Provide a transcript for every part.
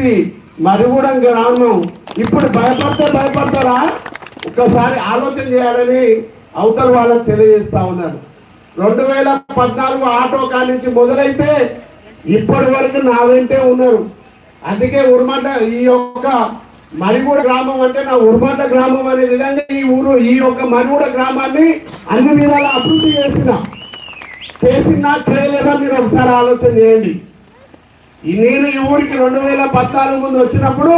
మీది మరిగూడెం గ్రామం ఇప్పుడు భయపడితే భయపడతారా? ఒక్కసారి ఆలోచన చేయాలని అవతల వాళ్ళకి తెలియజేస్తా ఉన్నారు రెండు వేల పద్నాలుగు ఆటో కాడి నుంచి మొదలైతే ఇప్పటి వరకు నా వెంటే ఉన్నారు. అందుకే ఉర్మట ఈ యొక్క మరిగూడ గ్రామం అంటే నా ఉర్మట గ్రామం అనే విధంగా ఈ ఊరు ఈ యొక్క మరిగూడ గ్రామాన్ని అన్ని విధాలా అభివృద్ధి చేసిన. చేసినా చేయలేదా మీరు ఒకసారి ఆలోచన చేయండి. నేను ఈ ఊరికి రెండు వేల పద్నాలుగు ముందు వచ్చినప్పుడు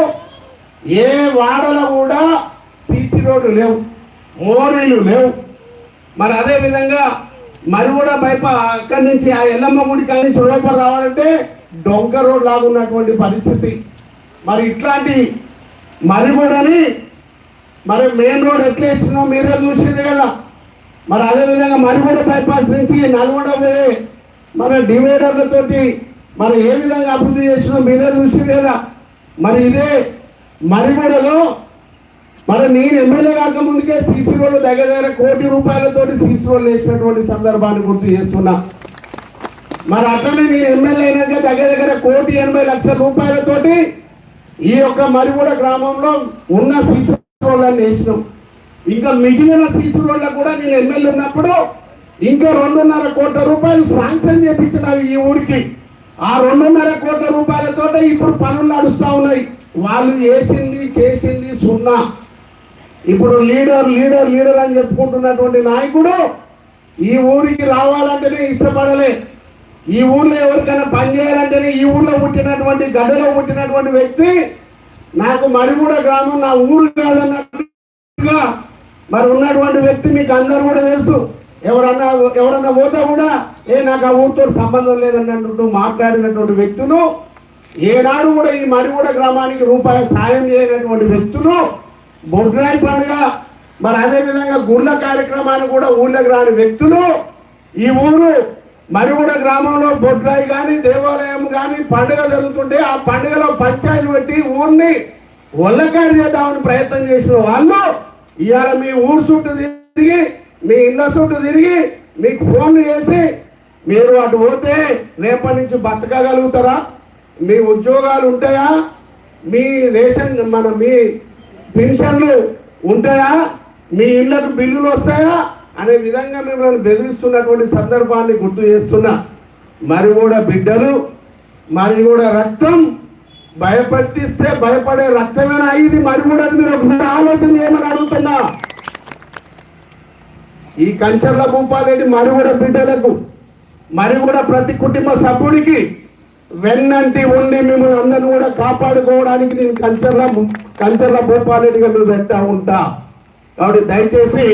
ఏ వాడలో కూడా సీసీ రోడ్డు లేవు మోరీలు లేవు. మరి అదే విధంగా మరి కూడా బయప అక్కడి నుంచి ఆ ఎల్లమ్మ గుడి కాడి నుంచి రావాలంటే డొంక రోడ్ లాగా ఉన్నటువంటి పరిస్థితి. మరి ఇట్లాంటి మరి కూడాని మరి మెయిన్ రోడ్ ఎట్లా వేసినాం మీరే చూసింది కదా. మరి అదే విధంగా మరిగూడ బైపాస్ నుంచి నల్గొండ పోయే మన డివైడర్లతోటి మరి ఏ విధంగా అభివృద్ధి చేసినా మీరే చూసి లేదా? మరి ఇదే మరిగూడలో మరి నేను ఎమ్మెల్యే కాక ముందుకే సీసీ రోడ్లు దగ్గర దగ్గర కోటి రూపాయలతోటి సీసీ రోడ్లు వేసినటువంటి సందర్భాన్ని గుర్తు చేస్తున్నా. మరి అట్లనే నేను ఎమ్మెల్యే అయినాక దగ్గర దగ్గర కోటి ఎనభై లక్షల రూపాయలతోటి ఈ యొక్క మరిగూడ గ్రామంలో ఉన్న సీసీ రోడ్లన్నీ వేసినాం. ఇంకా మిగిలిన సీసీ రోడ్లకు కూడా నేను ఎమ్మెల్యే ఉన్నప్పుడు ఇంకా రెండున్నర కోట్ల రూపాయలు శాంక్షన్ చేపించిన ఈ ఊరికి. ఆ రెండున్నర కోట్ల రూపాయలతో ఇప్పుడు పనులు నడుస్తూ ఉన్నాయి. వాళ్ళు చేసింది చేసింది సున్నా. ఇప్పుడు లీడర్ లీడర్ లీడర్ అని చెప్పుకుంటున్నటువంటి నాయకుడు ఈ ఊరికి రావాలంటేనే ఇష్టపడలే. ఈ ఊర్లో ఎవరికైనా పనిచేయాలంటేనే ఈ ఊర్లో పుట్టినటువంటి గడ్డలో పుట్టినటువంటి వ్యక్తి నాకు మరిగూడ గ్రామం నా ఊరు కాదన్నట్టుగా మరి ఉన్నటువంటి వ్యక్తి మీకు అందరు కూడా తెలుసు. ఎవరన్నా ఎవరన్నా పోతే కూడా ఏ నాకు ఆ ఊరితో సంబంధం లేదన్నట్టు మాట్లాడినటువంటి వ్యక్తులు ఏనాడు కూడా ఈ మరిగూడ గ్రామానికి రూపాయి సాయం చేయనటువంటి వ్యక్తులు బొడ్రాయి పండుగ మరి అదేవిధంగా గుళ్ళ కార్యక్రమాన్ని కూడా ఊళ్ళకి రాని వ్యక్తులు ఈ ఊరు మరిగూడ గ్రామంలో బొడ్రాయి కానీ దేవాలయం కానీ పండుగ జరుగుతుంటే ఆ పండుగలో పంచాయతీ పెట్టి ఊరిని ఒళ్ళకాడి చేద్దామని ప్రయత్నం చేసిన వాళ్ళు ఇవాళ మీ ఊరు చుట్టూ తిరిగి మీ ఇళ్ళ చుట్టూ తిరిగి మీకు ఫోన్లు చేసి మీరు అటు పోతే రేపటి నుంచి బతకగలుగుతారా? మీ ఉద్యోగాలు ఉంటాయా? మీ రేషన్ మన మీ పెన్షన్లు ఉంటాయా? మీ ఇళ్ళకు బిల్లులు వస్తాయా? అనే విధంగా మిమ్మల్ని బెదిరిస్తున్నటువంటి సందర్భాన్ని గుర్తు చేస్తున్నా. మరి కూడా బిడ్డలు మరి కూడా రక్తం భయపట్టిస్తే భయపడే రక్తమేనా ఇది? మరి కూడా మీరు ఒకసారి ఆలోచన చేయమని అడుగుతున్నా. ఈ కంచర్ల భూపాలరెడ్డి మరి కూడా బిడ్డలకు మరి కూడా ప్రతి కుటుంబ సభ్యుడికి వెన్నంటి ఉండి మిమ్మల్ని అందరిని కూడా కాపాడుకోవడానికి నేను కంచర్ల కంచర్ల భూపాలరెడ్డిగా మీరు పెట్టా ఉంటా. కాబట్టి దయచేసి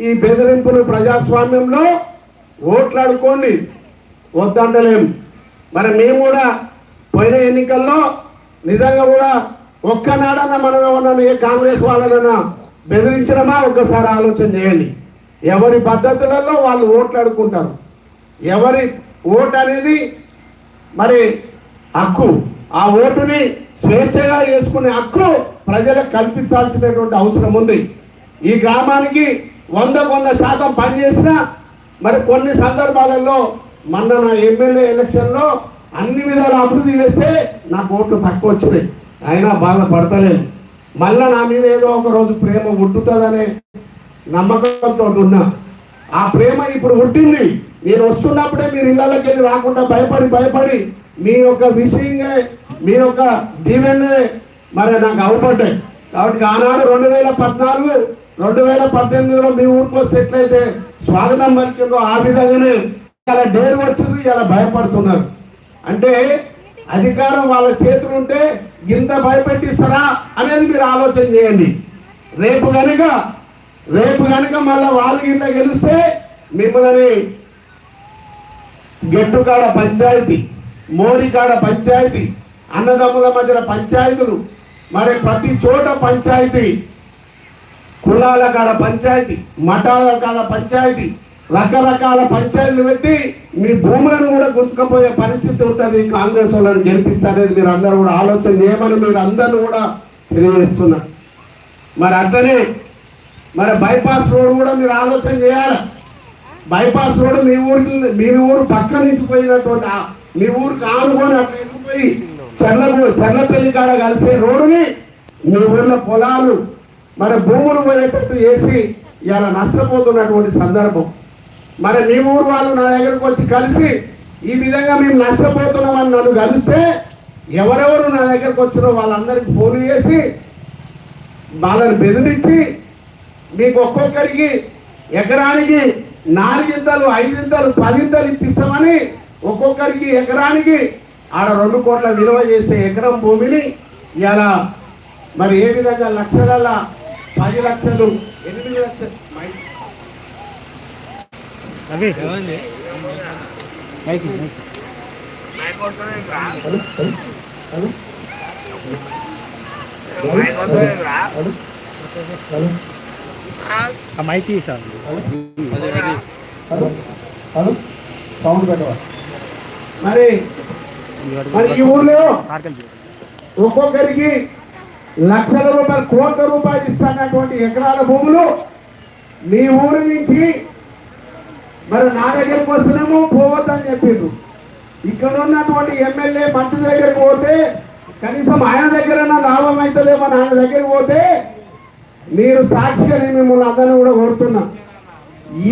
ఈ బెదిరింపులు ప్రజాస్వామ్యంలో ఓట్లాడుకోండి. వద్దంటలేము మరి మేము కూడా పోయిన ఎన్నికల్లో నిజంగా కూడా ఒక్కనాడన్నా మనం ఏమన్నా ఏ కాంగ్రెస్ వాళ్ళనన్నా బెదిరించడమా ఒక్కసారి ఆలోచన చేయండి. ఎవరి పద్ధతులలో వాళ్ళు ఓట్లాడుకుంటారు. ఎవరి ఓటు అనేది మరి హక్కు. ఆ ఓటుని స్వేచ్ఛగా వేసుకునే హక్కు ప్రజలకు కల్పించాల్సినటువంటి అవసరం ఉంది. ఈ గ్రామానికి వంద వంద శాతం పనిచేసిన మరి కొన్ని సందర్భాలలో మొన్న నా ఎమ్మెల్యే ఎలక్షన్లో అన్ని విధాలు అభివృద్ధి చేస్తే నాకు ఓట్లు తక్కువ వచ్చినాయి. అయినా బాధపడతలేదు. మళ్ళా నా మీద ఏదో ఒక రోజు ప్రేమ ఉంటుందనే నమ్మకంతో ఉన్నా. ఆ ప్రేమ ఇప్పుడు పుట్టింది నేను వస్తున్నప్పుడే మీరు ఇళ్ళకి వెళ్ళి రాకుండా భయపడి భయపడి మీ యొక్క విషయంగా మీ యొక్క దీవెనే మరి నాకు అవపడ్డాయి. కాబట్టి ఆనాడు రెండు వేల పద్నాలుగు రెండు వేల పద్దెనిమిదిలో మీ ఊరికి వస్తే ఎట్లయితే స్వాగతం పలికిందో ఆ విధంగానే ఇలా డేరు వచ్చింది ఇలా భయపడుతున్నారు. అంటే అధికారం వాళ్ళ చేతులు ఉంటే ఇంత భయపెట్టిస్తారా అనేది మీరు ఆలోచన చేయండి. రేపు కనుక రేపు కనుక మళ్ళీ వాళ్ళు కింద గెలిస్తే మిమ్మల్ని గెట్టుకాడ పంచాయతీ మోరికాడ పంచాయతీ అన్నదమ్ముల మధ్యన పంచాయతీలు మరి ప్రతి చోట పంచాయతీ కులాల కాడ పంచాయతీ మఠాల కాడ పంచాయతీ రకరకాల పంచాయతీలు పెట్టి మీ భూములను కూడా గుంజుకపోయే పరిస్థితి ఉంటుంది కాంగ్రెస్ వాళ్ళని గెలిపిస్తారనేది మీరు అందరూ కూడా ఆలోచన చేయమని మీరు అందరూ కూడా తెలియజేస్తున్నారు మరి అట్లనే మరి బైపాస్ రోడ్ కూడా మీరు ఆలోచన చేయాలి? బైపాస్ రోడ్ మీ ఊరికి మీ ఊరు పక్క నుంచి పోయినటువంటి మీ ఊరికి ఆనుకొని అట్లా వెళ్ళిపోయి చర్ల చర్లపల్లి కాడ కలిసే రోడ్డుని మీ ఊళ్ళో పొలాలు మరి భూములు పోయేటట్టు వేసి ఇలా నష్టపోతున్నటువంటి సందర్భం. మరి మీ ఊరు వాళ్ళు నా దగ్గరకు వచ్చి కలిసి ఈ విధంగా మేము నష్టపోతున్నామని నన్ను కలిస్తే ఎవరెవరు నా దగ్గరకు వచ్చినో వాళ్ళందరికీ ఫోన్ చేసి వాళ్ళని బెదిరించి మీకు ఒక్కొక్కరికి ఎకరానికి నాలుగింతలు ఐదింతలు పదింతలు ఇప్పిస్తామని ఒక్కొక్కరికి ఎకరానికి ఆడ రెండు కోట్ల విలువ చేసే ఎకరం భూమిని ఇలా మరి ఏ విధంగా లక్షల పది లక్షలు ఎనిమిది లక్షలు మైకి ఆ మైక్ సార్ హలో సౌండ్ మరి మరి ఈ ఊళ్ళో ఒక్కొక్కరికి లక్షల రూపాయలు కోట్ల రూపాయలు ఇస్తానటువంటి ఎకరాల భూములు మీ ఊరి నుంచి మరి నా దగ్గరకు వస్తున్నాము పోవద్దని చెప్పిండ్రు. ఇక్కడ ఉన్నటువంటి ఎమ్మెల్యే మంత్రి దగ్గరికి పోతే కనీసం ఆయన దగ్గర లాభం అవుతుందేమో ఆయన దగ్గరికి పోతే మీరు సాక్షిగా నేను మిమ్మల్ని అందరినీ కూడా కోరుతున్నా.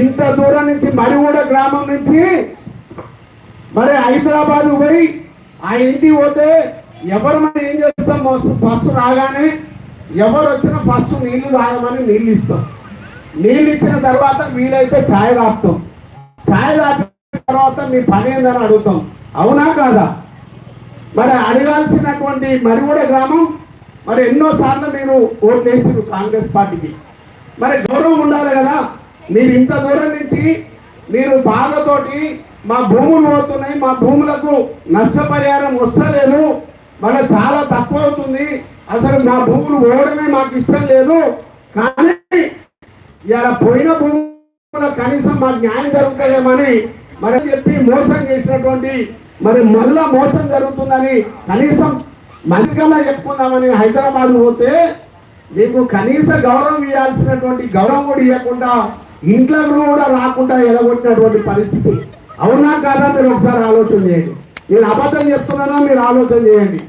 ఇంత దూరం నుంచి మరిగూడ గ్రామం నుంచి మరి హైదరాబాద్ పోయి ఆ ఇంటికి పోతే ఎవరు మనం ఏం చేస్తాం? ఫస్ట్ రాగానే ఎవరు వచ్చినా ఫస్ట్ నీళ్ళు తాగమని నీళ్ళు ఇస్తాం. నీళ్ళు ఇచ్చిన తర్వాత వీలైతే ఛాయ్ తాపుతాం. ఛాయ్ తాపిన తర్వాత మీ పని ఏందని అడుగుతాం. అవునా కాదా? మరి అడగాల్సినటువంటి మరిగూడ గ్రామం మరి ఎన్నో సార్లు మీరు ఓట్లు వేసారు కాంగ్రెస్ పార్టీకి. మరి గౌరవం ఉండాలి కదా. మీరు ఇంత దూరం నుంచి మీరు బాధతోటి మా భూములు పోతున్నాయి మా భూములకు నష్టపరిహారం వస్తలేదు. మళ్ళీ చాలా తక్కువ అవుతుంది. అసలు మా భూములు పోవడమే మాకు ఇష్టం లేదు. కానీ ఇలా పోయిన భూముల కనీసం మాకు న్యాయం జరుగుతుందేమని మరి చెప్పి మోసం చేసినటువంటి మరి మళ్ళా మోసం జరుగుతుందని కనీసం మల్లికల్లా చెప్పుకుందామని హైదరాబాద్ పోతే మీకు కనీస గౌరవం ఇవ్వాల్సినటువంటి గౌరవం కూడా ఇవ్వకుండా ఇంట్లో కూడా రాకుండా ఎలగొట్టినటువంటి పరిస్థితి. అవునా కాదా మీరు ఒకసారి ఆలోచన చేయండి. నేను అబద్ధం చెప్తున్నానా మీరు ఆలోచన చేయండి.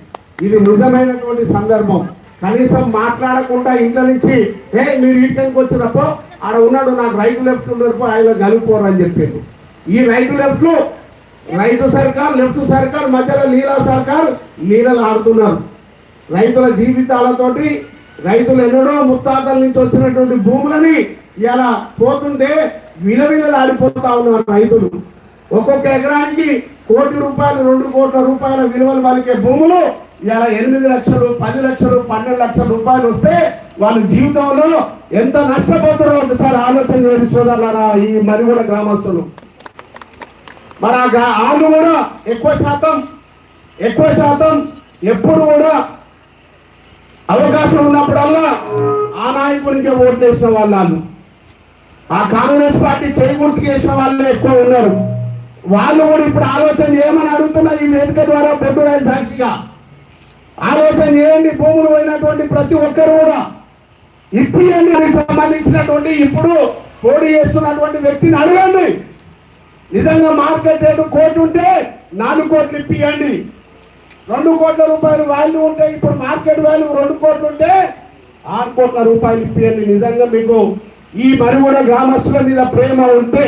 ఇది నిజమైనటువంటి సందర్భం. కనీసం మాట్లాడకుండా ఇంట్లో నుంచి ఏ మీరు ఇంటికి వచ్చినప్పుడు ఆడ ఉన్నాడు నాకు రైట్ లెఫ్ట్ ఉండరు ఆయన గలుపుకోరు అని చెప్పిండు. ఈ రైట్ లెఫ్ట్లు రైతు సర్కార్ లెఫ్ట్ సర్కార్ మధ్యలో లీలా సర్కార్ లీలలు ఆడుతున్నారు. రైతుల జీవితాలతోటి రైతులు ఎన్నడో ముత్తాతల నుంచి వచ్చినటువంటి భూములని ఇలా పోతుంటే విలవిలలు ఆడిపోతా ఉన్నారు రైతులు. ఒక్కొక్క ఎకరానికి కోటి రూపాయలు రెండు కోట్ల రూపాయల విలువలు పలికే భూములు ఇలా ఎనిమిది లక్షలు పది లక్షలు పన్నెండు లక్షల రూపాయలు వస్తే వాళ్ళ జీవితంలో ఎంత నష్టపోతారో ఒకసారి ఆలోచన చేయండి సోదరులారా ఈ మరిగూడ గ్రామస్తులు. మరి ఆ ఆమె వాళ్ళు కూడా ఎక్కువ శాతం ఎక్కువ శాతం ఎప్పుడు కూడా అవకాశం ఉన్నప్పుడల్లా ఆ నాయకునికి ఓటు చేసిన వాళ్ళు ఆ కాంగ్రెస్ పార్టీ చేయి గుర్తుకు వేసిన వాళ్ళే ఎక్కువ ఉన్నారు. వాళ్ళు కూడా ఇప్పుడు ఆలోచన చేయమని అడుగుతున్నా ఈ వేదిక ద్వారా పొద్దురాయి సాక్షిగా. ఆలోచన చేయండి భూములు పోయినటువంటి ప్రతి ఒక్కరు కూడా. ఇప్పియండి సంబంధించినటువంటి ఇప్పుడు పోటీ చేస్తున్నటువంటి వ్యక్తిని అడగండి. నిజంగా మార్కెట్ రేటు కోటి ఉంటే నాలుగు కోట్లు ఇప్పియండి. రెండు కోట్ల రూపాయలు వాల్యూ ఉంటే ఇప్పుడు మార్కెట్ వాల్యూ రెండు కోట్లు ఉంటే ఆరు కోట్ల రూపాయలు ఇప్పియండి నిజంగా మీకు. ఈ మరుగుడ గ్రామస్తుల మీద ప్రేమ ఉంటే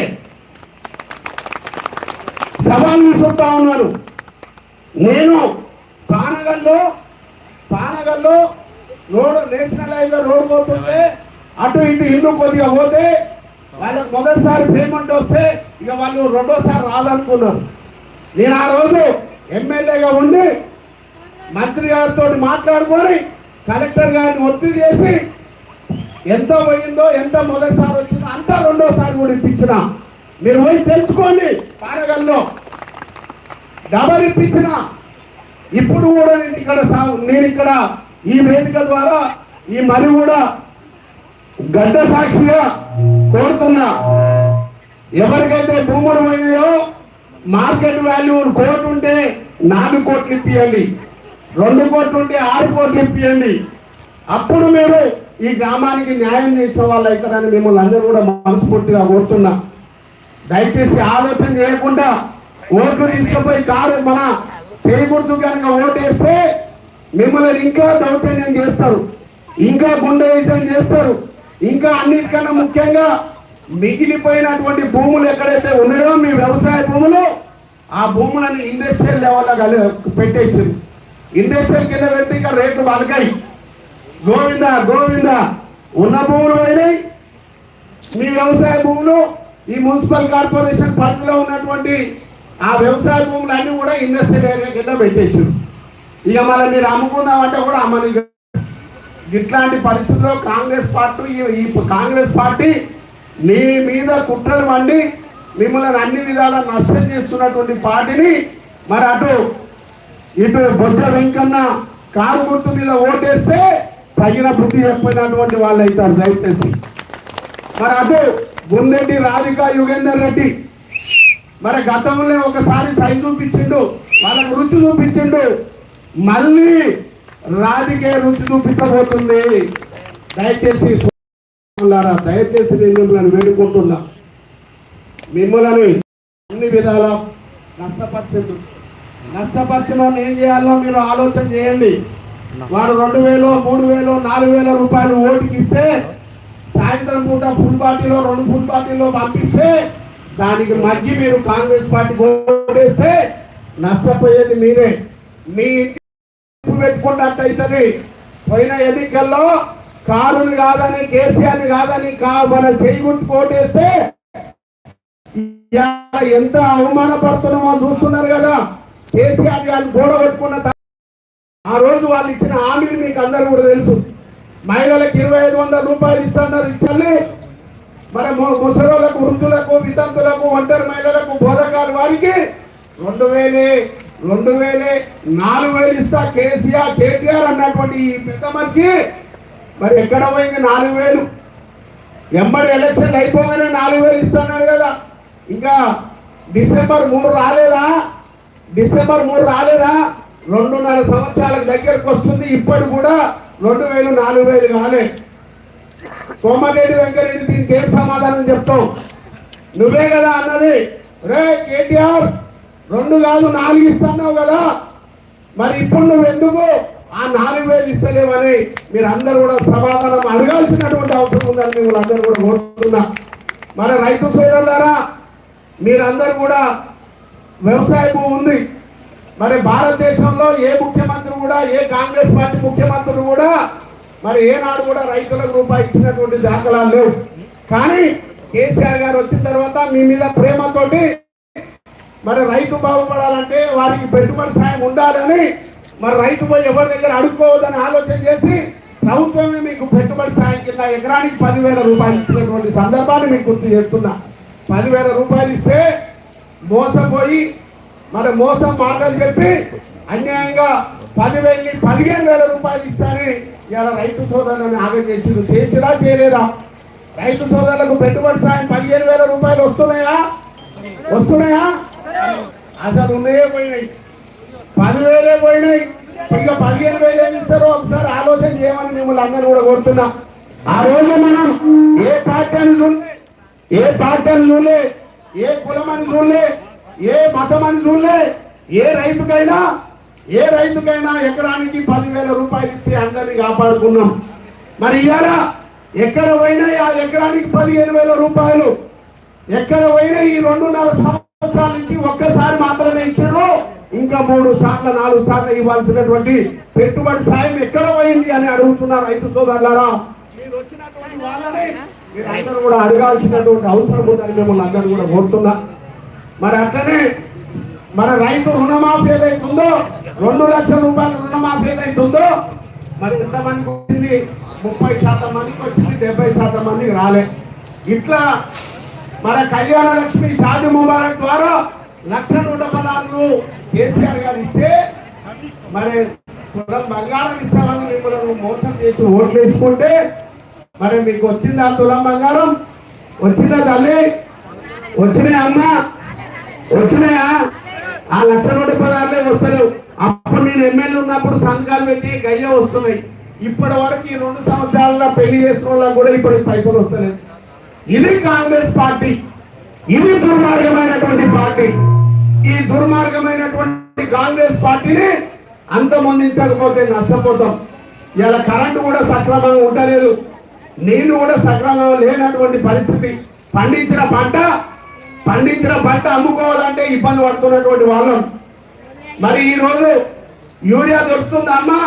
సవాల్ విసురుతా ఉన్నాను నేను పానగల్లో పానగల్లో రోడ్ నేషనల్ హైవే రోడ్ పోతుంటే అటు ఇటు ఇల్లు కొద్దిగా పోతే వాళ్ళకి మొదటిసారి పేమెంట్ వస్తే ఇక వాళ్ళు రెండోసారి రాదనుకున్నారు నేను ఆ రోజు ఎమ్మెల్యేగా ఉండి మంత్రి గారితో మాట్లాడుకొని కలెక్టర్ గారిని ఒత్తిడి చేసి ఎంత పోయిందో ఎంత మొదటిసారి వచ్చిందో అంతా రెండోసారి కూడా ఇప్పించిన. మీరు పోయి తెలుసుకోండి పానగల్లో. డబల్ ఇప్పించిన. ఇప్పుడు కూడా నేను ఇక్కడ సా- నేను ఇక్కడ ఈ వేదిక ద్వారా ఈ మరి కూడా గడ్డ సాక్షిగా కోరుతున్నా. ఎవరికైతే భూములు పోయినాయో మార్కెట్ వాల్యూ కోటి ఉంటే నాలుగు కోట్లు ఇప్పియండి. రెండు కోట్లు ఉంటే ఆరు కోట్లు ఇప్పియండి. అప్పుడు మీరు ఈ గ్రామానికి న్యాయం చేసే వాళ్ళు అవుతారని మిమ్మల్ని అందరూ కూడా మనస్ఫూర్తిగా కోరుతున్నా. దయచేసి ఆలోచన చేయకుండా ఓట్లు తీసుకుపోయి కారు మన చేయకూడదు కనుక ఓటేస్తే మిమ్మల్ని ఇంకా దౌర్జన్యం చేస్తారు. ఇంకా గుండెయిజం చేస్తారు. ఇంకా అన్నిటికన్నా ముఖ్యంగా మిగిలిపోయినటువంటి భూములు ఎక్కడైతే ఉన్నాయో మీ వ్యవసాయ భూములు ఆ భూములను ఇండస్ట్రియల్ లెవెల్లో కలి పెట్టేసి ఇండస్ట్రియల్ కింద పెడితే ఇంకా రేట్లు బలకాయి గోవింద గోవింద ఉన్న భూములు పోయినాయి. మీ వ్యవసాయ భూములు ఈ మున్సిపల్ కార్పొరేషన్ పరిధిలో ఉన్నటువంటి ఆ వ్యవసాయ భూములన్నీ కూడా ఇండస్ట్రియల్ ఏరియా కింద పెట్టేసారు ఇక మళ్ళీ మీరు అమ్ముకుందామంటే కూడా అమ్మని ఇట్లాంటి పరిస్థితుల్లో కాంగ్రెస్ పార్టీ ఈ- కాంగ్రెస్ పార్టీ నీ మీద కుట్రలు వండి మిమ్మల్ని అన్ని విధాలా నష్టం చేస్తున్నటువంటి పార్టీని మరి అటు ఇటు బొజ్జ వెంకన్న కారు గుర్తు మీద ఓటేస్తే తగిన బుద్ధి చెప్పినటువంటి వాళ్ళు అవుతారు దయచేసి. మరి అటు గుండెడ్డి రాధిక యుగేందర్ రెడ్డి మరి గతంలో ఒకసారి సైన్ చూపించిండు వాళ్ళకు రుచి చూపించిండు మళ్ళీ రాధికే రుచి చూపించబోతుంది. దయచేసి దయచేసి నేను మిమ్మల్ని వేడుకుంటున్నా. మిమ్మల్ని అన్ని విధాల నష్టపరచండు నష్టపరిచిన ఏం చేయాలో మీరు ఆలోచన చేయండి. వాడు రెండు వేలు మూడు వేలు నాలుగు వేల రూపాయలు ఓటుకి ఇస్తే సాయంత్రం పూట ఫుల్ పార్టీలో రెండు ఫుల్ పార్టీలో పంపిస్తే దానికి మగ్గి మీరు కాంగ్రెస్ పార్టీ ఓటేస్తే నష్టపోయేది మీరే. మీ గుర్తు పెట్టుకున్నట్టు పోయిన ఎన్నికల్లో కారుని కాదని కేసీఆర్ కాదని కా మన చేయి ఓటేస్తే ఎంత అవమానపడుతున్నామో చూస్తున్నారు కదా. కేసీఆర్ గారిని గోడ పెట్టుకున్న ఆ రోజు వాళ్ళు ఇచ్చిన హామీలు మీకు అందరూ కూడా తెలుసు. మహిళలకు ఇరవై ఐదు వందల రూపాయలు ఇస్తున్నారు ఇచ్చల్లి మరి ము- వృద్ధులకు వితంతులకు ఒంటరి మహిళలకు బోధకాలు వారికి రెండు వేలు రెండు వేలే నాలుగు వేలు ఇస్తా కేసీఆర్ కేటీఆర్ అన్నటువంటి ఈ పెద్ద మనిషి. మరి ఎక్కడ పోయింది నాలుగు వేలు? ఎంబడి ఎలక్షన్ అయిపోగానే నాలుగు వేలు ఇస్తాన్నాడు కదా. ఇంకా డిసెంబర్ మూడు రాలేదా? డిసెంబర్ మూడు రాలేదా? రెండున్నర సంవత్సరాలకు దగ్గరకు వస్తుంది. ఇప్పటి కూడా రెండు వేలు నాలుగు వేలు కాలే. కోమటిరెడ్డి వెంకరెడ్డి దీనికి ఏం సమాధానం చెప్తావు? నువ్వే కదా అన్నది. రే కేటీఆర్! రెండు కాదు నాలుగు ఇస్తున్నావు కదా. మరి ఇప్పుడు నువ్వు ఎందుకు ఆ నాలుగు వేలు ఇస్తలేవని మీరు అందరూ కూడా సమాధానం అడగాల్సినటువంటి అవసరం ఉందని మిమ్మల్ని అందరూ కూడా కోరుతున్నా. మరి రైతు సోదరులారా మీరందరూ కూడా వ్యవసాయ భూమి ఉంది. మరి భారతదేశంలో ఏ ముఖ్యమంత్రి కూడా ఏ కాంగ్రెస్ పార్టీ ముఖ్యమంత్రులు కూడా మరి ఏనాడు కూడా రైతులకు రూపాయి ఇచ్చినటువంటి దాఖలాలు లేవు. కానీ కేసీఆర్ గారు వచ్చిన తర్వాత మీ మీద ప్రేమతోటి మరి రైతు బాగుపడాలంటే వారికి పెట్టుబడి సాయం ఉండాలని మరి రైతు పోయి ఎవరి దగ్గర అడుక్కోవద్దని ఆలోచన చేసి ప్రభుత్వమే మీకు పెట్టుబడి సాయం కింద ఎకరానికి పదివేల రూపాయలు ఇచ్చినటువంటి సందర్భాన్ని మీకు గుర్తు చేస్తున్నా. పదివేల రూపాయలు ఇస్తే మోసపోయి మరి మోసం మాటలు చెప్పి అన్యాయంగా పదివేలు పదిహేను వేల రూపాయలు ఇస్తారని ఇలా రైతు సోదరులను ఆగం చేసి చేసిరా చేయలేదా? రైతు సోదరులకు పెట్టుబడి సాయం పదిహేను వేల రూపాయలు వస్తున్నాయా? వస్తున్నాయా? అసలు ఉన్నాయే పోయినాయి. పదివేలే పోయినాయి. ఇక పదిహేను వేలు ఏమి ఇస్తారో ఒకసారి ఆలోచన చేయమని మిమ్మల్ని అందరూ కూడా కోరుతున్నా. ఆ రోజు మనం ఏ పార్టీ అని చూడలే ఏ పార్టీ అని చూడలే ఏ కులం అని చూడలే ఏ మతం అని చూడలే ఏ రైతుకైనా ఏ రైతుకైనా ఎకరానికి పదివేల రూపాయలు ఇచ్చి అందరినీ కాపాడుకున్నాం. మరి ఇవాళ ఎక్కడ పోయినా ఆ ఎకరానికి పదిహేను వేల రూపాయలు? ఎక్కడ పోయినా ఈ రెండున్నర సంవత్సరాల నుంచి ఒక్కసారి మాత్రమే ఇచ్చారు. ఇంకా మూడు సార్లు నాలుగు సార్లు ఇవ్వాల్సినటువంటి పెట్టుబడి సాయం ఎక్కడ పోయింది అని అడుగుతున్నారు రైతు సోదరులారా మీరు వచ్చినటువంటి వాళ్ళని మీరు కూడా అడగాల్సినటువంటి అవసరం ఉందని మిమ్మల్ని అందరూ కూడా కోరుతున్నా. మరి అట్లనే మన రైతు రుణమాఫీ ఏదైతుందో రెండు లక్షల రూపాయల రుణమాఫీ ఏదైతుందో మరి ఎంతమందికి వచ్చింది? ముప్పై శాతం మందికి వచ్చింది డెబ్బై శాతం మందికి రాలే. ఇట్లా మన కళ్యాణ లక్ష్మి షాది ముబారక్ ద్వారా లక్ష నూట పదాలు కేసీఆర్ గారు ఇస్తే మరి కులం బంగారం ఇస్తామని మిమ్మల్ని మోసం చేసి ఓట్లు వేసుకుంటే మరి మీకు వచ్చిందా తులం బంగారం? వచ్చిందా తల్లి? వచ్చినాయా అమ్మ? వచ్చినాయా? ఆ లక్ష నూట పదాలే వస్తలేవు. అప్పుడు నేను ఎమ్మెల్యే ఉన్నప్పుడు సంఘాలు పెట్టి గయ్య వస్తున్నాయి. ఇప్పటి వరకు ఈ రెండు సంవత్సరాల పెళ్ళి చేసుకున్న కూడా ఇప్పుడు పైసలు వస్తలేవు. ఇది కాంగ్రెస్ పార్టీ ఇది దుర్మార్గమైనటువంటి పార్టీ. ఈ దుర్మార్గమైనటువంటి కాంగ్రెస్ పార్టీని అంతమొందించకపోతే నష్టపోతాం. ఇలా కరెంటు కూడా సక్రమంగా ఉండలేదు. నీళ్ళు కూడా సక్రమంగా లేనటువంటి పరిస్థితి. పండించిన పంట పండించిన పంట అమ్ముకోవాలంటే ఇబ్బంది పడుతున్నటువంటి వాళ్ళం. మరి ఈరోజు యూరియా దొరుకుతుందమ్మా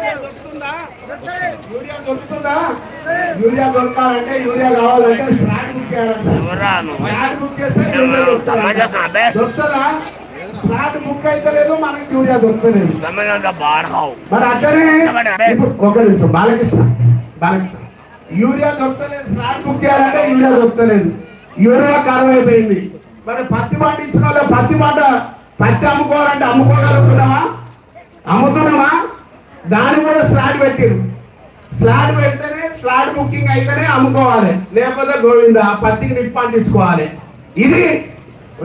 యూరియా దొరుకుతుందా? యూరియా దొరకాలంటే యూరియా కావాలంటే స్లాట్ బుక్ చేయాలంట. స్లాట్ బుక్ చేస్తే యూరియా దొరుకుతుందా? దొరుకుతుందా? స్లాట్ బుక్ అయితే లేదు మనకి యూరియా దొరకలేదు మరి అట్లనే ఇప్పుడు ఒక నిమిషం బాలకృష్ణ బాలకృష్ణ. యూరియా దొరకలేదు స్లాట్ బుక్ చేయాలంటే యూరియా దొరకలేదు. యూరియా కరువు అయిపోయింది మరి పత్తి పండించిన వాళ్ళు పత్తి పంట పత్తి అమ్ముకోవాలంటే అమ్ముకోగలుగుతున్నామా? అమ్ముతున్నామా? దాన్ని కూడా స్లాట్ పెట్టిరు. స్లాట్ పెడితేనే స్లాట్ బుకింగ్ అయితేనే అమ్ముకోవాలి. లేకపోతే గోవింద ఆ పత్తికి నిప్పు పండించుకోవాలి. ఇది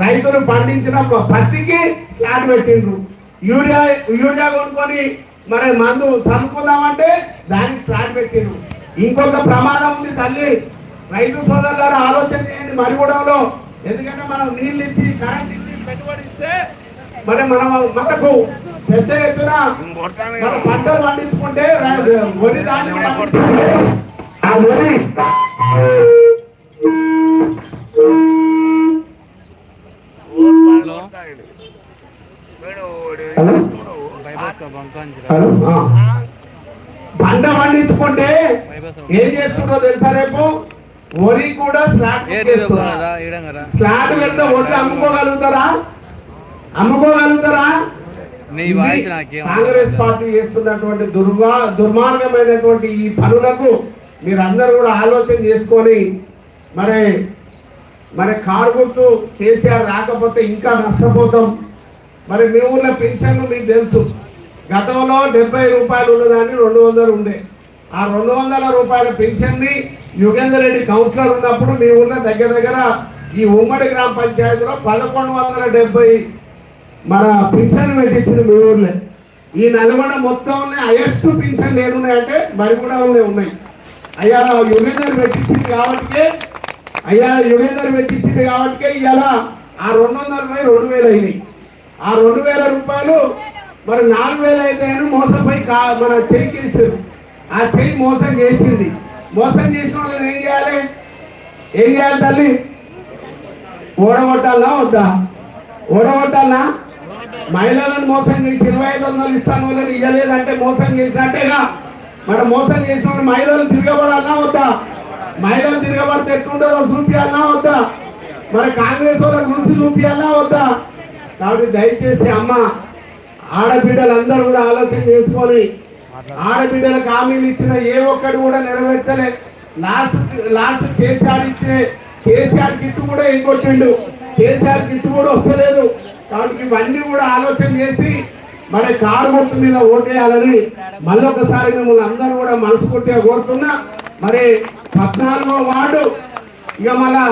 రైతులు పండించిన పత్తికి స్లాట్ పెట్టిండ్రు. యూరియా యూరియా కొనుక్కొని మరి మందు చదువుకుందామంటే దానికి స్లాట్ పెట్టిండ్రు. ఇంకొక ప్రమాదం ఉంది తల్లి. రైతు సోదరులారు ఆలోచన చేయండి మరిగూడెంలో ఎందుకంటే మనం నీళ్ళు ఇచ్చి కరెంట్ ఇచ్చి పెట్టుబడి ఇస్తే మరి మనం మనకు పెద్ద ఎత్తున మన పంటలు పండించుకుంటే ర- వరి ధాన్యం పండించుకుంటే ఆ వరి. హలో? ఆ. పంట పండించుకుంటే ఏం చేస్తుండ్రో తెలుసా రేపు? వరి కూడా స్లాట్ స్లాట్ వెళ్తే ఒడ్లు అమ్ముకోగలుగుతారా? అమ్ముకోగలుగుతారా? కాంగ్రెస్ పార్టీ చేస్తున్నటువంటి దుర్మా దుర్మార్గమైనటువంటి ఈ పనులకు మీరందరూ కూడా ఆలోచన చేసుకొని మరి మరి కారు గుర్తు కేసీఆర్ రాకపోతే ఇంకా నష్టపోతాం. మరి మీ ఊళ్ళో పెన్షన్ మీకు తెలుసు. గతంలో డెబ్బై రూపాయలు ఉన్నదాన్ని రెండు వందలు ఉండే. ఆ రెండు వందల రూపాయల పెన్షన్ని యుగేందర్ రెడ్డి కౌన్సిలర్ ఉన్నప్పుడు మీ ఊళ్ళో దగ్గర దగ్గర ఈ ఉమ్మడి గ్రామ పంచాయతీలో పదకొండు వందల డెబ్బై మన పింఛన్ పెట్టించిన మీ ఊర్లే. ఈ నల్గొండ మొత్తం హైయెస్ట్ పింఛన్ ఏమున్నాయంటే కూడా ఉన్నాయి అయ్యా యుగేందర్ పెట్టించింది కాబట్టి అయ్యా యుగేందర్ పెట్టించింది కాబట్టి ఇలా ఆ రెండు వందల పై రెండు వేలు అయినాయి. ఆ రెండు వేల రూపాయలు మరి నాలుగు వేలు అయితే మోసపోయి కా మన చెయ్యి గీసారు ఆ చెయ్యి మోసం చేసింది. మోసం చేసిన వాళ్ళని ఏం చేయాలి? ఏం చేయాలి తల్లి? ఓడగొట్టాలా వద్దా? ఓడగొట్టాలా? మహిళలను మోసం చేసి ఇరవై ఐదు వందలు ఇస్తాను వాళ్ళని ఇవ్వలేదంటే మోసం చేసినట్టేగా మరి మోసం చేసిన మహిళలు తిరగబడాలన్నా వద్దా? మహిళలు తిరగబడితే ఎట్లుంటుందో? చూపించాలన్నా వద్దా? మరి కాంగ్రెస్ వాళ్ళ గురించి చూపించాలన్నా వద్దా? కాబట్టి దయచేసి అమ్మ ఆడబిడ్డలందరూ కూడా ఆలోచన చేసుకొని ఆడబిడ్డలకు హామీలు ఇచ్చిన ఏ ఒక్కటి కూడా నెరవేర్చలే. లాస్ట్ లాస్ట్ కేసీఆర్ ఇచ్చిన కేసీఆర్ కిట్టు కూడా ఇంకొట్టిండు కేసీఆర్ కిట్టు కూడా వస్తలేదు. కాబట్టి ఇవన్నీ కూడా ఆలోచన చేసి మరి కారు గుర్తు మీద ఓటేయాలని మళ్ళీ ఒకసారి మిమ్మల్ని అందరూ కూడా మనస్ఫూర్తిగా కోరుతున్నా. మరి పద్నాలుగో వార్డు ఇక మళ్ళా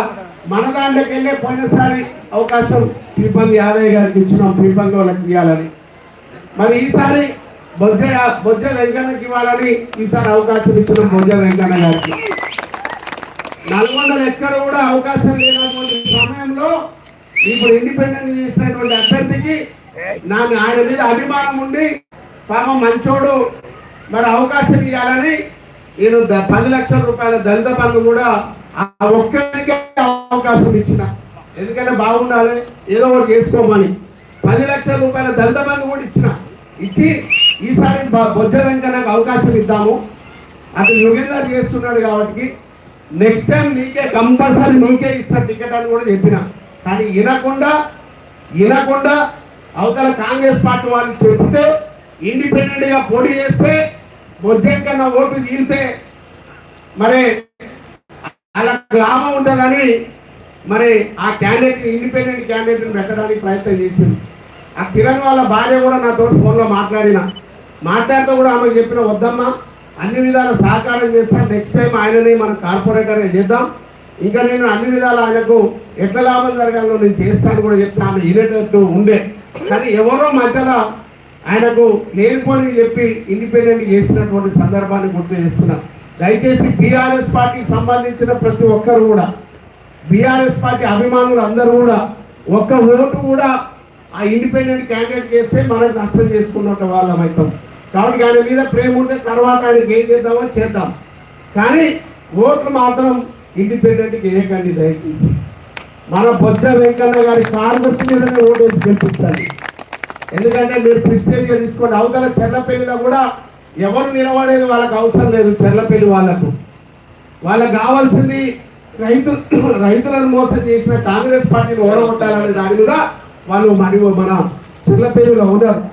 మన దాంట్లోకి వెళ్ళే పోయినసారి అవకాశం పీపల్ యాదయ్య గారికి ఇచ్చినాం పీపల్ వాళ్ళకి ఇవ్వాలని. మరి ఈసారి బొజ్జ బొజ్జ వెంకన్నకి ఇవ్వాలని ఈసారి అవకాశం ఇచ్చిన బొజ్జ వెంకన్న గారికి. నల్గొండలు ఎక్కడ కూడా అవకాశం లేనటువంటి సమయంలో ఇప్పుడు ఇండిపెండెంట్ చేసినటువంటి అభ్యర్థికి నాకు ఆయన మీద అభిమానం ఉండి పాపం మంచోడు మరి అవకాశం ఇవ్వాలని నేను పది లక్షల రూపాయల దళిత బంధు కూడా ఆ ఒక్కరికి అవకాశం ఇచ్చిన. ఎందుకంటే బాగుండాలి ఏదో ఒకటి చేసుకోమని. పది లక్షల రూపాయల దళిత బంధు కూడా ఇచ్చిన. ఇచ్చి ఈసారి బొజ్జ వెంకన్నకు అవకాశం ఇద్దాము. అటు యుగేందర్ చేస్తున్నాడు కాబట్టి నెక్స్ట్ టైం నీకే కంపల్సరీ నీకే ఇస్తా టికెట్ అని కూడా చెప్పిన. కానీ వినకుండా వినకుండా అవతల కాంగ్రెస్ పార్టీ వాళ్ళు చెప్తే ఇండిపెండెంట్గా పోటీ చేస్తే బొజ్జంకన్న ఓటు తీరితే మరి అలా లాభం ఉంటుందని మరి ఆ క్యాండిడేట్ ఇండిపెండెంట్ క్యాండిడేట్ని పెట్టడానికి ప్రయత్నం చేసింది. ఆ కిరణ్ వాళ్ళ భార్య కూడా నాతో ఫోన్లో మాట్లాడిన. మాట్లాడితే కూడా ఆమెకు చెప్పిన వద్దమ్మా అన్ని విధాల సహకారం చేస్తా నెక్స్ట్ టైం ఆయననే మనం కార్పొరేటర్గా చేద్దాం ఇంకా నేను అన్ని విధాలు ఆయనకు ఎట్లా లాభం జరగాలో నేను చేస్తాను కూడా చెప్తా ఆమె వినేటట్టు ఉండే. కానీ ఎవరో మధ్యలో ఆయనకు లేనిపోని చెప్పి ఇండిపెండెంట్ చేసినటువంటి సందర్భాన్ని గుర్తు చేస్తున్నా. దయచేసి బీఆర్ఎస్ పార్టీకి సంబంధించిన ప్రతి ఒక్కరు కూడా బీఆర్ఎస్ పార్టీ అభిమానులు అందరూ కూడా ఒక్క ఓటు కూడా ఆ ఇండిపెండెంట్ క్యాండిడేట్ చేస్తే మనం నష్టం చేసుకున్నట్టు వాళ్ళం అవుతాం కాబట్టి ఆయన మీద ప్రేమ ఉంటే తర్వాత ఆయనకి ఏం చేద్దామో చేద్దాం. కానీ ఓట్లు మాత్రం ఇండిపెండెంట్కి వేయకండి దయచేసి? మన బొజ్జ వెంకన్న గారి కారు గుర్తు మీదనే ఓటేసి గెలిపించాలి. ఎందుకంటే మీరు ప్రిస్టేజ్గా తీసుకోండి. అవతల చెర్లపల్లిలో కూడా ఎవరు నిలబడేది వాళ్ళకి అవసరం లేదు చెర్లపల్లి వాళ్ళకు. వాళ్ళకి కావాల్సింది రైతు రైతులను మోసం చేసిన కాంగ్రెస్ పార్టీని ఓడగొట్టాలనే దాని మీద వాళ్ళు మరి మన చెర్లపల్లిలో ఉన్నారు.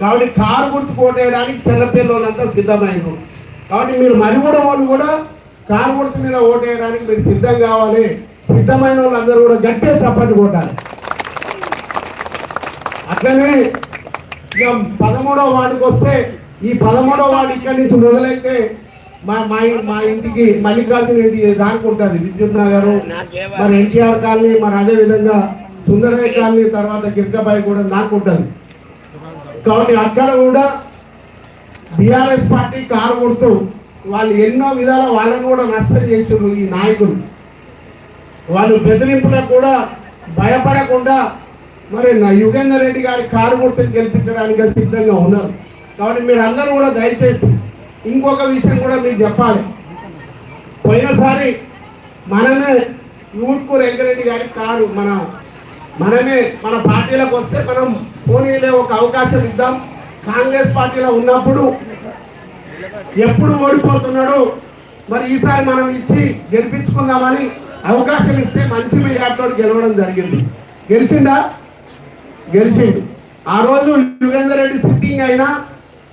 కాబట్టి కారు గుర్తు కోటేయడానికి చెర్లపల్లి వాళ్ళంతా సిద్ధమైనారు. కాబట్టి మీరు మరి కూడా వాళ్ళు కూడా కారు గుర్తు మీద ఓటేయడానికి మీరు సిద్ధం కావాలి. సిద్ధమైన వాళ్ళందరూ కూడా గట్టిగా చప్పటి కొట్టాలి. అట్లనే ఇక పదమూడవ వార్డుకి వస్తే ఈ పదమూడవ వార్డు ఇక్కడి నుంచి మొదలైతే మా మా మా ఇంటికి మల్లికార్జున రెడ్డి దానికి ఉంటుంది విద్యుత్ నగర్ మరి ఎన్టీఆర్ కాలనీ మరి అదే విధంగా సుందరయ్య కాలనీ తర్వాత గిరికబాయి కూడా దానికి ఉంటుంది కాబట్టి అక్కడ కూడా బీఆర్ఎస్ పార్టీ కారు కొడుతూ వాళ్ళు ఎన్నో విధాల వాళ్ళని కూడా నష్టం చేసారు ఈ నాయకులు. వాళ్ళు బెదిరింపులకు కూడా భయపడకుండా మరి నా యుగేందర్ రెడ్డి గారి కారు గుర్తుని గెలిపించడానికి సిద్ధంగా ఉన్నారు. కాబట్టి మీరు అందరూ కూడా దయచేసి ఇంకొక విషయం కూడా మీకు చెప్పాలి. పోయినసారి మనమే యూట్కు వెంకరెడ్డి గారి కారు మన మనమే మన పార్టీలకు వస్తే మనం పోనీలే ఒక అవకాశం ఇద్దాం. కాంగ్రెస్ పార్టీలో ఉన్నప్పుడు ఎప్పుడు ఓడిపోతున్నాడు మరి ఈసారి మనం ఇచ్చి గెలిపించుకుందామని అవకాశం ఇస్తే మంచి మెజార్టీతో గెలవడం జరిగింది. గెలిచిండా? గెలిచిండు. ఆ రోజు యుగేందర్ రెడ్డి సిట్టింగ్ అయినా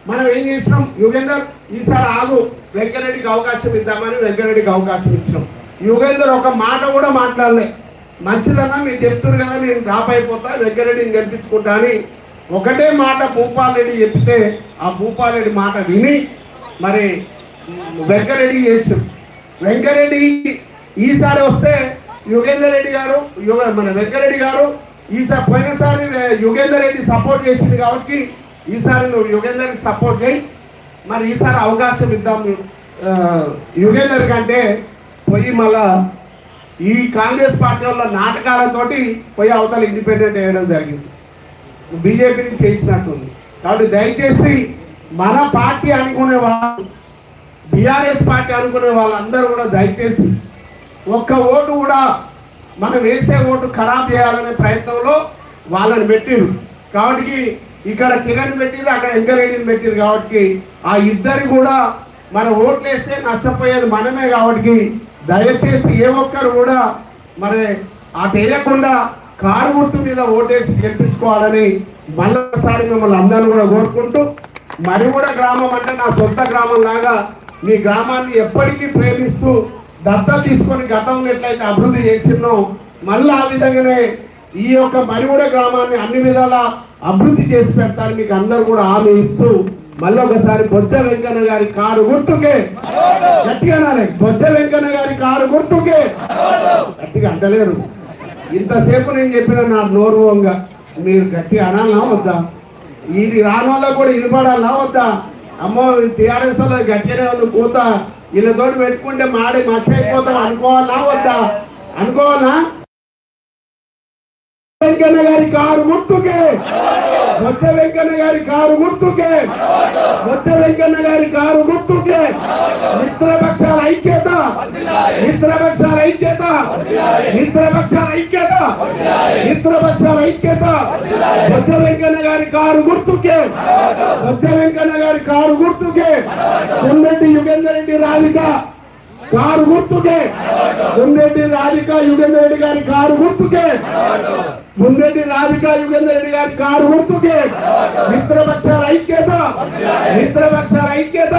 మనం ఏం చేసినాం? యుగేందర్ ఈసారి ఆగు. వెంకరెడ్డికి అవకాశం ఇద్దామని వెంకరెడ్డికి అవకాశం ఇచ్చినాం. యుగేందర్ ఒక మాట కూడా మాట్లాడలే. మంచిదన్నా మీరు చెప్తున్నారు కదా నేను డ్రాప్ అయిపోతా వెంకరెడ్డిని గెలిపించుకుంటా అని ఒకటే మాట భూపాల్ రెడ్డి చెప్తే ఆ భూపాల్ రెడ్డి మాట విని మరి వెంకరెడ్డి చేస్తారు వెంకరెడ్డి ఈసారి వస్తే యుగేందర్ రెడ్డి గారు యుగ మన వెంకరెడ్డి గారు ఈసారి పోయినసారి యుగేందర్ రెడ్డి సపోర్ట్ చేసింది కాబట్టి ఈసారి నువ్వు యుగేందర్కి సపోర్ట్ చేయి. మరి ఈసారి అవకాశం ఇద్దాం. యుగేందర్ కంటే పోయి మళ్ళా ఈ కాంగ్రెస్ పార్టీ వల్ల నాటకాలతోటి పోయి అవతల ఇండిపెండెంట్ వేయడం జరిగింది. బీజేపీని చేసినట్టుంది. కాబట్టి దయచేసి మన పార్టీ అనుకునే వాళ్ళు బీఆర్ఎస్ పార్టీ అనుకునే వాళ్ళందరూ కూడా దయచేసి ఒక్క ఓటు కూడా మనం వేసే ఓటు ఖరాబ్ చేయాలనే ప్రయత్నంలో వాళ్ళని పెట్టిరు కాబట్టి ఇక్కడ కిరణ్ పెట్టిరు అక్కడ ఎంకరెడ్డిని పెట్టిరు కాబట్టి ఆ ఇద్దరు కూడా మన ఓట్లు వేస్తే నష్టపోయేది మనమే కాబట్టి దయచేసి ఏ ఒక్కరు కూడా మరి అటు వేయకుండా కారు గుర్తు మీద ఓటేసి గెలిపించుకోవాలని మళ్ళొకసారి మిమ్మల్ని అందరూ కూడా కోరుకుంటూ మరిముడ గ్రామం అంటే నా సొంత గ్రామం లాగా మీ గ్రామాన్ని ఎప్పటికీ ప్రేమిస్తూ దత్తత తీసుకొని గతంలో ఎట్లయితే అభివృద్ధి చేసినో మళ్ళీ ఆ విధంగానే ఈ యొక్క మరిగూడ గ్రామాన్ని అన్ని విధాలా అభివృద్ధి చేసి పెడతారు మీకు అందరు కూడా హామీ ఇస్తూ మళ్ళీ ఒకసారి బొజ్జ వెంకన్న గారి కారు గుర్తుకే. గట్టిగా అనాలి. బొజ్జ వెంకన్న గారి కారు గుర్తుకే. గట్టిగా అంటలేరు. ఇంతసేపు నేను చెప్పిన నా నోర్వంగా మీరు గట్టిగా అనాలనా వద్దా? ఇది రాని వల్ల కూడా వినపడాలా వద్దా? అమ్మో టీఆర్ఎస్లో గట్టినే ఉంది కూత వీళ్ళతోటి పెట్టుకుంటే మాడి మసి అయిపోతాం అనుకోవాలా? వద్దా? అనుకోవాలా? వెంకన్న గారి కారు గుర్తుకే. బొచ్చ వెంకన్న గారి కారు గుర్తుకే. బొచ్చ వెంకన్న గారి కారు గుర్తుకే. మిత్రపక్షాల ఐక్యత. మిత్రపక్షాల ఐక్యత. మిత్రపక్షాల ఐక్యత. మిత్రపక్షాల ఐక్యత. బొచ్చ వెంకన్న గారి కారు గుర్తుకే. బొచ్చ వెంకన్న గారి కారు గుర్తుకే. కొండెడ్డి యుగేందర్ రెడ్డి రాధిక. కారు గుర్తుకే. కొండెడ్డి రాధిక యుగేందర్ రెడ్డి గారి కారు గుర్తుకే. ముందెడ్డి రాధిక యుగేందర్ రెడ్డి గారి కారు గుర్తుకే. మిత్రపక్షాల ఐక్యత. మిత్రపక్షాల ఐక్యత.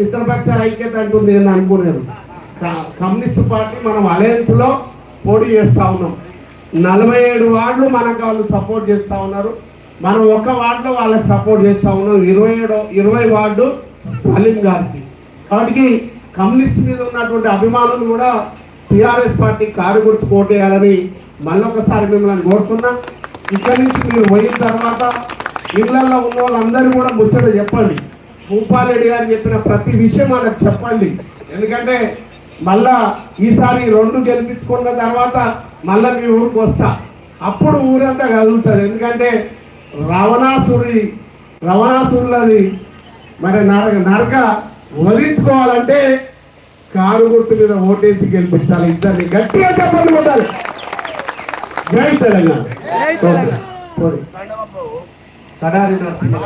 మిత్రపక్షాల ఐక్యత అంటుంది నేను అనుకోలేదు క- కమ్యూనిస్ట్ పార్టీ మనం అలయన్స్లో పోటీ చేస్తా ఉన్నాం. నలభై ఏడు వార్డులు మనకు వాళ్ళు సపోర్ట్ చేస్తా ఉన్నారు. మనం ఒక వార్డులో వాళ్ళకి సపోర్ట్ చేస్తా ఉన్నాం. ఇరవై ఏడు ఇరవై వార్డు సలీం గారికి. వాటికి కమ్యూనిస్ట్ మీద ఉన్నటువంటి అభిమానులు కూడా టీఆర్ఎస్ పార్టీ కారు గుర్తు కోటేయాలని మళ్ళొకసారి మిమ్మల్ని కోరుతున్నా. ఇక్కడి నుంచి మీరు పోయిన తర్వాత ఇళ్ళలో ఉన్న వాళ్ళందరూ కూడా ముచ్చట చెప్పండి. భూపాలరెడ్డి గారు చెప్పిన ప్రతి విషయం వాళ్ళకి చెప్పండి. ఎందుకంటే మళ్ళా ఈసారి రెండు గెలిపించుకున్న తర్వాత మళ్ళా మీ ఊరికి వస్తా. అప్పుడు ఊరంతా కదులుతుంది. ఎందుకంటే రావణాసురి రావణాసురులది మరి నరక నరక వధించుకోవాలంటే కారు గుర్తు మీద ఓటేసి గెలిపించాలి. ఇద్దరిని గట్టిగా చెప్పండి కొట్టాలి జై తెలంగాణ. కడారి నరసింహ